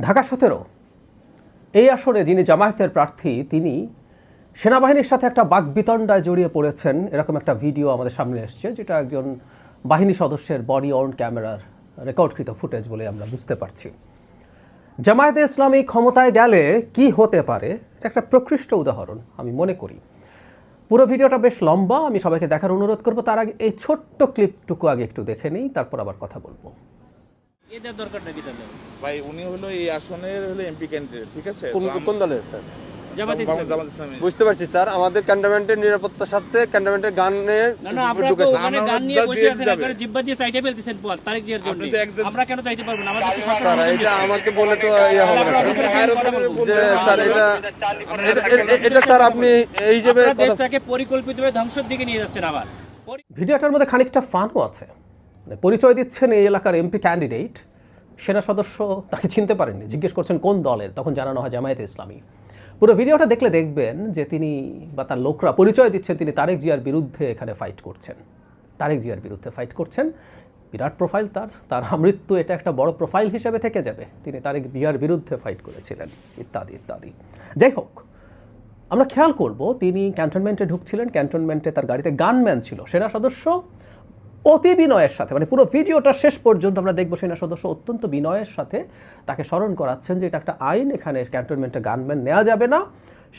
ঢাকা সতেরো। এই আসনে যিনি জামায়াতের প্রার্থী, তিনি সেনাবাহিনীর সাথে একটা বাকবিতণ্ডায় জড়িয়ে পড়েছেন। এরকম একটা ভিডিও আমাদের সামনে এসছে, যেটা একজন বাহিনী সদস্যের বডি অন ক্যামেরার রেকর্ডকৃত ফুটেজ বলে আমরা বুঝতে পারছি। জামায়াতে ইসলামী ক্ষমতায় গেলে কি হতে পারে? এটা একটা প্রকৃষ্ট উদাহরণ, আমি মনে করি। পুরো ভিডিওটা বেশ লম্বা, আমি সবাইকে দেখার অনুরোধ করব। তার আগে এই ছোট্ট ক্লিপটুকু আগে একটু দেখে নিই, তারপর আবার কথা বলব। এদের দরকার নাকি তাহলে ভাই উনি হলো এই আসনের হলো এমপি ক্যান্ডিডেট ঠিক আছে? কোন কোন দলের স্যার? জামাত জামাত- ইসলামী। জামাত ইসলামী। বুঝতে পারছি স্যার। আমাদের ক্যান্টনমেন্টের নিরাপত্তার সাথে ক্যান্টনমেন্টের গানে না না আপনারা তো ঢুকেছে ওখানে গান নিয়ে বসে আছেন যাবে। জিব্বা দিয়ে সাইডে ফেলতেছেন বল তারেক জিয়ার জন্য। আপনি তো একদম- আমরা কেন চাইতে পারব না? আমাদের স্যার এটা আমাকে বলে তো ইয়ে হবে না আপনারা স্যার। অফিসের হায়ার সঙ্গে কথা অথরিটির বলব। যে স্যার এটা এটা- এটা- এটা স্যার আপনি এই হিসেবে দেশটাকে পরিকল্পিতভাবে ধ্বংসের দিকে নিয়ে যাচ্ছেন আবার। ভিডিওটার মধ্যে খানিকটা ফানও আছে। মানে পরিচয় দিচ্ছেন এই এলাকার এমপি ক্যান্ডিডেট সেনা সদস্য তাকে চিনতে পারেননি। জিজ্ঞেস করছেন, কোন দলের? তখন জানানো হয় জামায়াতে ইসলামী। পুরো ভিডিওটা দেখলে দেখবেন যে তিনি বা তার লোকরা পরিচয় দিচ্ছেন তিনি তারেক জিয়ার বিরুদ্ধে এখানে ফাইট করছেন। তারেক জিয়ার বিরুদ্ধে ফাইট করছেন। বিরাট প্রোফাইল তার তার মৃত্যু এটা একটা বড় প্রোফাইল হিসেবে থেকে যাবে। তিনি তারেক জিয়ার বিরুদ্ধে ফাইট করেছিলেন, ইত্যাদি ইত্যাদি। যাই হোক, আমরা খেয়াল করব, তিনি ক্যান্টনমেন্টে ঢুকছিলেন। ক্যান্টনমেন্টে তার গাড়িতে গানম্যান ছিল। সেনা সদস্য অতি বিনয়ের সাথে মানে পুরো ভিডিওটা শেষ পর্যন্ত আমরা দেখব সেনা সদস্য অত্যন্ত বিনয়ের সাথে তাকে স্মরণ করাচ্ছেন যে এটা একটা আইন, এখানে ক্যান্টনমেন্টে গানম্যান নেওয়া যাবে না,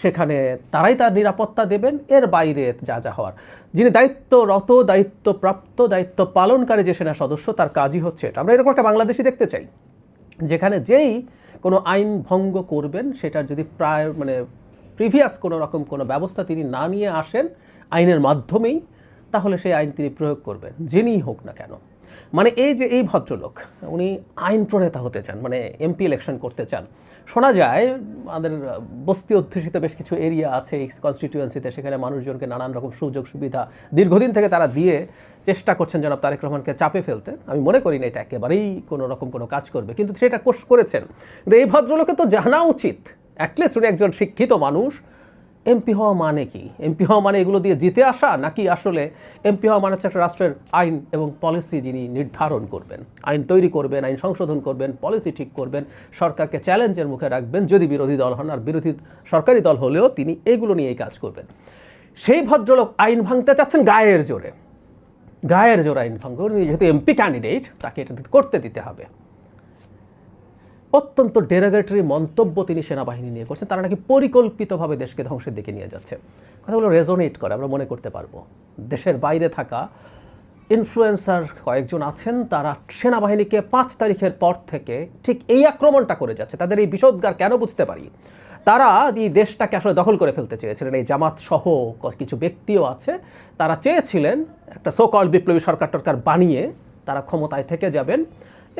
সেখানে তারাই তার নিরাপত্তা দেবেন, এর বাইরে যা যা হওয়ার। যিনি দায়িত্বরত, দায়িত্বপ্রাপ্ত, দায়িত্ব পালনকারী যে সেনা সদস্য, তার কাজই হচ্ছে এটা। আমরা এরকম একটা বাংলাদেশি দেখতে চাই, যেখানে যেই কোনো আইন ভঙ্গ করবেন, সেটার যদি প্রায় মানে প্রিভিয়াস কোনো রকম কোনো ব্যবস্থা তিনি না নিয়ে আসেন, আইনের মাধ্যমেই তাহলে সেই আইন তিনি প্রয়োগ করবেন, যিনিই হোক না কেন। মানে এই যে এই ভদ্রলোক, উনি আইন প্রণেতা হতে চান মানে এমপি ইলেকশন করতে চান। শোনা যায়, আমাদের বস্তি অধ্যুষিত বেশ কিছু এরিয়া আছে কনস্টিটিউয়েন্সিতে সেখানে মানুষজনকে নানান রকম সুযোগ সুবিধা দীর্ঘদিন থেকে তারা দিয়ে চেষ্টা করছেন জনাব তারেক রহমানকে চাপে ফেলতে। আমি মনে করি না এটা একেবারেই কোনো রকম কোনো কাজ করবে, কিন্তু সেটা কোর্স করেছেন। কিন্তু এই ভদ্রলোকে তো জানা উচিত অ্যাটলিস্ট উনি একজন শিক্ষিত মানুষ এমপি হওয়া মানে কি? এমপি হওয়া মানে এগুলো দিয়ে জিতে আসা নাকি আসলে এমপি হওয়া মানে হচ্ছে একটা রাষ্ট্রের আইন এবং পলিসি যিনি নির্ধারণ করবেন? আইন তৈরি করবেন, আইন সংশোধন করবেন, পলিসি ঠিক করবেন, সরকারকে চ্যালেঞ্জের মুখে রাখবেন, যদি বিরোধী দল হন আর বিরোধী সরকারি দল হলেও তিনি এগুলো নিয়েই কাজ করবেন। সেই ভদ্রলোক আইন ভাঙতে চাচ্ছেন গায়ের জোরে। গায়ের জোর আইন উনি যেহেতু এমপি ক্যান্ডিডেট তাকে এটা করতে দিতে হবে। অত্যন্ত ডেরাগেটরি মন্তব্য তিনি সেনাবাহিনী নিয়ে করছেন। তারা নাকি পরিকল্পিতভাবে দেশকে ধ্বংসের দিকে নিয়ে যাচ্ছে। কথাগুলো রেজোনেট করে, আমরা মনে করতে পারব। দেশের বাইরে থাকা ইনফ্লুয়েন্সার কয়েকজন আছেন, তারা সেনাবাহিনীকে পাঁচ তারিখের পর থেকে ঠিক এই আক্রমণটা করে যাচ্ছে। তাদের এই বিষোদ্গার কেন বুঝতে পারি? তারা এই দেশটাকে আসলে দখল করে ফেলতে চেয়েছিলেন। এই জামাত সহ কিছু ব্যক্তিও আছে। তারা চেয়েছিলেন একটা সোকল বিপ্লবী সরকার টরকার বানিয়ে তারা ক্ষমতায় থেকে যাবেন।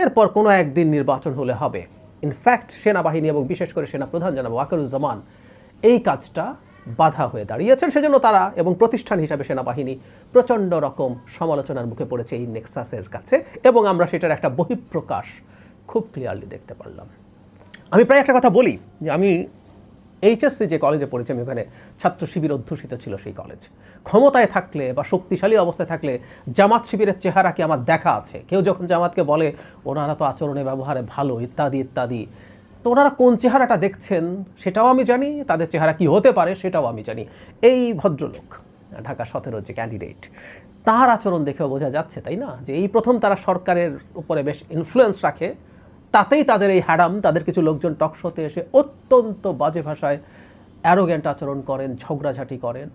এরপর কোনো একদিন নির্বাচন হলে হবে। ইনফ্যাক্ট সেনাবাহিনী এবং বিশেষ করে সেনা প্রধান জানাব ওয়াকারুজ্জামান এই কাজটা বাধা হয়ে দাঁড়িয়েছেন। সেজন্য তারা এবং প্রতিষ্ঠান হিসাবে সেনাবাহিনী প্রচণ্ড রকম সমালোচনার মুখে পড়েছে এই নেক্সাসের কাছে এবং আমরা সেটার একটা বহিঃপ্রকাশ খুব ক্লিয়ারলি দেখতে পারলাম। আমি প্রায় একটা কথা বলি যে আমি এইচএসসি যে কলেজে পড়েছি আমি ওখানে ছাত্র শিবির অধ্যুষিত ছিল সেই কলেজ। ক্ষমতায় থাকলে বা শক্তিশালী অবস্থায় থাকলে জামাত শিবিরের চেহারা কি আমার দেখা আছে? কেউ যখন জামাতকে বলে, ওনারা তো আচরণে, ব্যবহারে ভালো, ইত্যাদি ইত্যাদি। তো ওনারা কোন চেহারাটা দেখছেন সেটাও আমি জানি, তাদের চেহারা কি হতে পারে সেটাও আমি জানি। এই ভদ্রলোক, ঢাকা সতেরো যে ক্যান্ডিডেট তার আচরণ দেখেও বোঝা যাচ্ছে, তাই না? যে এই প্রথম তারা সরকারের উপরে বেশ ইনফ্লুয়েন্স রাখে তাতেই তাদের এই হ্যাডাম তাদের কিছু লোকজন টকশোতে এসে অত্যন্ত বাজে ভাষায় অ্যারোগ্যান্ট আচরণ করেন, ঝগড়াঝাটি করেন।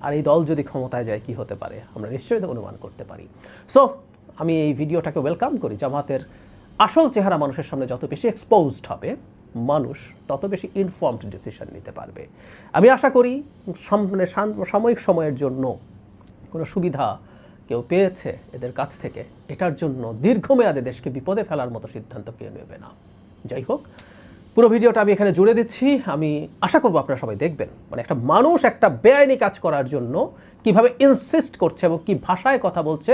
আর এই দল যদি ক্ষমতায় যায়, কি হতে পারে? আমরা নিশ্চয়ই অনুমান করতে পারি। সো আমি এই ভিডিওটাকে ওয়েলকাম করি। জামাতের আসল চেহারা মানুষের সামনে যত বেশি এক্সপোজড হবে, মানুষ তত বেশি ইনফর্মড ডিসিশন নিতে পারবে। আমি আশা করি সাম- মানে সাময়িক সময়ের জন্য কোনো সুবিধা কেউ পেয়েছে এদের কাছ থেকে, এটার জন্য দীর্ঘমেয়াদে দেশকে বিপদে ফেলার মতো সিদ্ধান্ত কেউ নেবে না। যাই হোক, পুরো ভিডিওটা আমি এখানে জুড়ে দিচ্ছি। আমি আশা করব আপনারা সবাই দেখবেন। মানে একটা মানুষ একটা বেআইনি কাজ করার জন্য কীভাবে ইনসিস্ট করছে এবং কি ভাষায় কথা বলছে,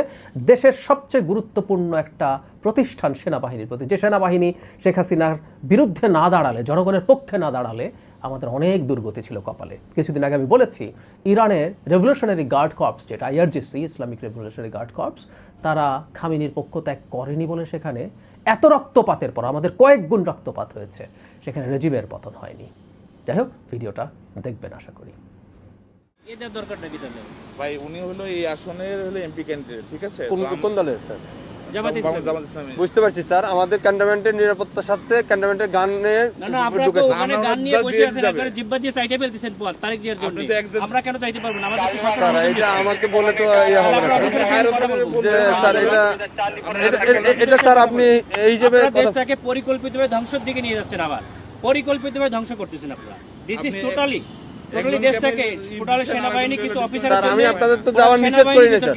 দেশের সবচেয়ে গুরুত্বপূর্ণ একটা প্রতিষ্ঠান সেনাবাহিনীর প্রতি। যে সেনাবাহিনী শেখ হাসিনার বিরুদ্ধে না দাঁড়ালে, জনগণের পক্ষে না দাঁড়ালে আমাদের অনেক দুর্গতি ছিল কপালে। কিছুদিন আগে আমি বলেছি ইরানের রেভলিউশনারি গার্ড কর্পস যেটা IRGC Islamic revolutionary guard corps তারা খামিনির পক্ষ ত্যাগ করেনি বলে সেখানে এত রক্তপাতের পর আমাদের কয়েক গুণ রক্তপাত হয়েছে সেখানে রেজিমের পতন হয়নি। যাই হোক ভিডিওটা দেখবেন আশা করি। ভাই উনি হলো এই আসনের হলো এমপি ক্যান্ডিডেট ঠিক আছে? কোন কোন দলের স্যার? বুঝতে পারছি স্যার। আমাদের ক্যান্টনমেন্টের নিরাপত্তার সাথে ক্যান্টনমেন্টের গান নিয়ে না না আপনারা তো ঢুকেছে। ওখানে আমরা গান নিয়ে বসে আছেন আপনারা জিব্বা দিয়ে সাইডে ফেলতেছেন পথ জিয়ার জন্য আপনি তো একদম- আমরা কেন চাইতে পারব না? আমাদের স্যার এটা আমাকে বলে তো ইয়ে হবে না। যে স্যার এটা স্যার আপনি এই হিসেবে দেশটাকে পরিকল্পিতভাবে ধ্বংসের দিকে নিয়ে যাচ্ছেন আবার। পরিকল্পিতভাবে ধ্বংস করতেছেন আপনারা। দিস ইজ টোটালি টোটালি দেশটাকে টোটালি সেনাবাহিনী কিছু অফিসার আমি আপনাদের তো যাওয়ার নিষেধ করি না, স্যার।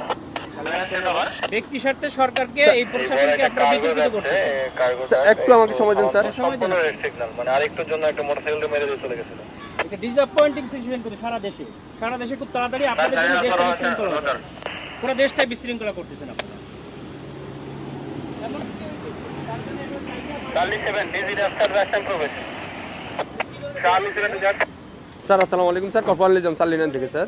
ব্যক্তি স্বার্থে সরকারকে এই প্রশাসনকে আপনারা বিতর্কিত স্যার, একটু আমাকে সময় দিন স্যার। সময় দিন। সিগন্যাল মানে আরেকটুর জন্য একটা মোটরসাইকেল মেরে দিয়ে চলে গেছিল। এটা ডিসঅ্যাপয়েন্টিং সিচুয়েশন কিন্তু সারা দেশে। সারা দেশে খুব তাড়াতাড়ি আপনাদের জন্য দেশটা বিশৃঙ্খলা পুরো দেশটাই বিশৃঙ্খলা করতেছেন আপনারা। স্যার আসসালামু আলাইকুম স্যার। কপাল নিজাম সালিনান থেকে স্যার।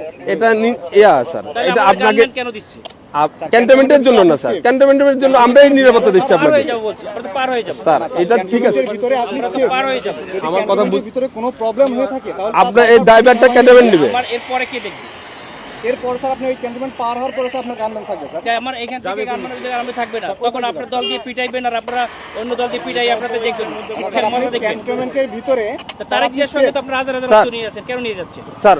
এটা ইয়া স্যার এটা আপনাকে কেন দিচ্ছে? ক্যান্টনমেন্টের জন্য না স্যার। ক্যান্টনমেন্টের জন্য আমরাই নিরাপত্তা দিচ্ছি আপনাকে যাব বলছি আমরা তো পার যাব। স্যার এটা ঠিক আছে। ভিতরে আপনি আমরা তো safe। পার হয়ে যাব। আমার কথা ভিতরে কোনো প্রবলেম হয়ে থাকে আপনার এই দায়ভারটা ক্যান্টনমেন্ট নেবে। এরপরে কে দেখবে? এরপর স্যার আপনি ওই ক্যান্টনমেন্ট পার হওয়ার পরে আপনার গানম্যান থাকবে স্যার। আমার এখান থেকে গানমানের ভিতরে আমি থাকবে না। তখন আপনার দল দিয়ে পিটাইবেন আর আপনারা অন্য দল দিয়ে পিটাই আপনাদের দেখবেন। স্যার আপনি ক্যান্টনমেন্টের ভিতরে তা তারেক সঙ্গে তো আপনারা হাজার হাজার নিয়ে যাচ্ছেন কেন নিয়ে যাচ্ছেন? স্যার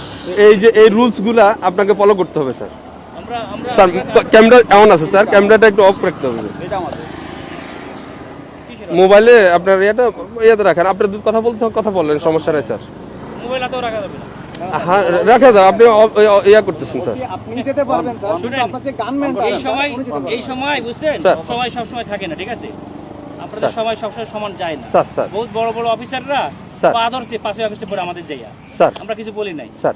এই যে এই রুলসগুলা আপনাকে ফলো করতে হবে স্যার আমরা আমরা স্যার ক্যামেরা এমন আছে স্যার ক্যামেরাটা একটু অফ রাখতে হবে মোবাইলে আপনার ইয়েটা ইয়েতে রাখেন। আপনার দুধ কথা বলতে কথা বললেন সমস্যা নেই স্যার মোবাইল রাখা যাবে না। হ্যাঁ রাখা যাবে। আপনি ইয়া- করতেছেন স্যার আপনি যেতে পারবেন স্যার কিন্তু আপনার যে গানম্যানটা এই সময় এই সময় বুঝছেন? স্যার। সময় সব সময় থাকে না ঠিক আছে? আপনাদের। সময় সবসময় সমান যায় না। স্যার স্যার বহুত বড় বড় অফিসাররা স্যার। পা ধরছে পাঁচই আগস্টের পরে আমাদের যাইয়া স্যার আমরা কিছু বলি নাই। স্যার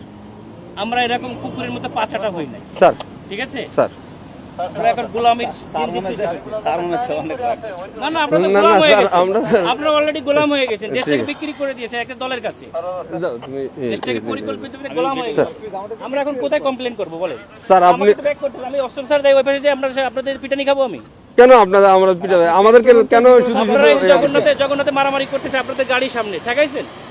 আমরা এরকম কুকুরের মতো পাছাটা হই নাই। স্যার। ঠিক আছে? স্যার। আমরা এখন গোলামির দিন দিতেছি। না না আপনারা তো না, না, গোলাম হয়ে স্যার, গেছেন। আমরা- আপনারা অলরেডি গোলাম হয়ে গেছেন। দেশটাকে বিক্রি করে দিয়েছেন একটা দলের কাছে। দাও, তুমি এ- দেশটাকে পরিকল্পিত গোলাম হয়ে গেছে আমরা এখন কোথায় কমপ্লেন করব স্যার আপনি। আমি অস্ত্র স্যার দেয় ওই পাশে যে আমরা আপনাদের পিটানি খাব আমি। কেন আপনারা আমরা পিটাবে আমাদেরকে কেন জগন্নাথে জগন্নাথে মারামারি করতেছে আপনাদের গাড়ির সামনে। ঠেকাইছেন?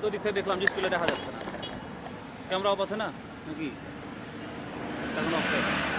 তো দিক থেকে দেখলাম যে স্কুলে দেখা যাচ্ছে না। ক্যামেরা অফ আছে না? নাকি? এখন অফ